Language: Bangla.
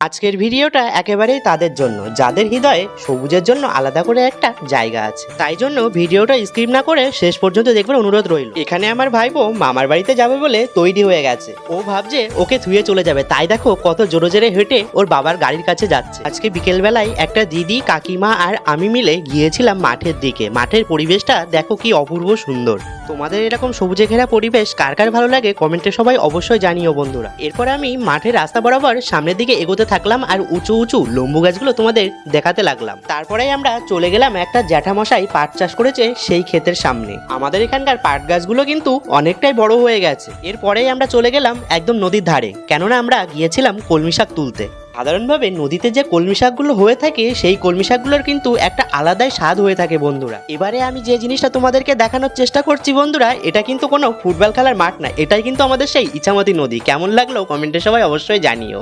আজকের ভিডিওটা একেবারেই তাদের জন্য, যাদের হৃদয়ে সবুজের জন্য আলাদা করে একটা জায়গা আছে। তাই জন্য ভিডিওটা স্কিপ না করে শেষ পর্যন্ত দেখবার অনুরোধ রইল। এখানে আমার ভাইপো মামার বাড়িতে যাবে বলে তৈরি হয়ে গেছে। ও ভাবছে ওকে থুয়ে চলে যাবে। তাই দেখো কত জোরে জোরে হেঁটে ওর বাবার গাড়ির কাছে যাচ্ছে। আজকে বিকেলবেলায় একটা দিদি, কাকিমা আর আমি মিলে গিয়েছিলাম মাঠের দিকে। মাঠের পরিবেশটা দেখো কি অপূর্ব সুন্দর। তোমাদের এরকম সবুজে ঘেরা পরিবেশ কার কার ভালো লাগে কমেন্টে সবাই অবশ্যই জানিও বন্ধুরা। এরপর আমি মাঠের রাস্তা বরাবর সামনের দিকে এগোতে থাকলাম আর উঁচু উঁচু লম্বু গাছগুলো তোমাদের দেখাতে লাগলাম। তারপরে আমরা চলে গেলাম একটা জ্যাঠামশাই পাট চাষ করেছে সেই ক্ষেতের সামনে। আমাদের এখানকার পাট গাছগুলো কিন্তু অনেকটাই বড় হয়ে গেছে। এরপরেই আমরা চলে গেলাম একদম নদীর ধারে। কেননা আমরা গিয়েছিলাম কলমি শাক তুলতে। সাধারণভাবে নদীতে যে কলমি শাকগুলো হয়ে থাকে, সেই কলমি শাকগুলোর কিন্তু একটা আলাদাই স্বাদ হয়ে থাকে বন্ধুরা। এবারে আমি যে জিনিসটা তোমাদেরকে দেখানোর চেষ্টা করছি বন্ধুরা, এটা কিন্তু কোনো ফুটবল খেলার মাঠ না। এটাই কিন্তু আমাদের সেই ইছামতি নদী। কেমন লাগল কমেন্টে সবাই অবশ্যই জানিও।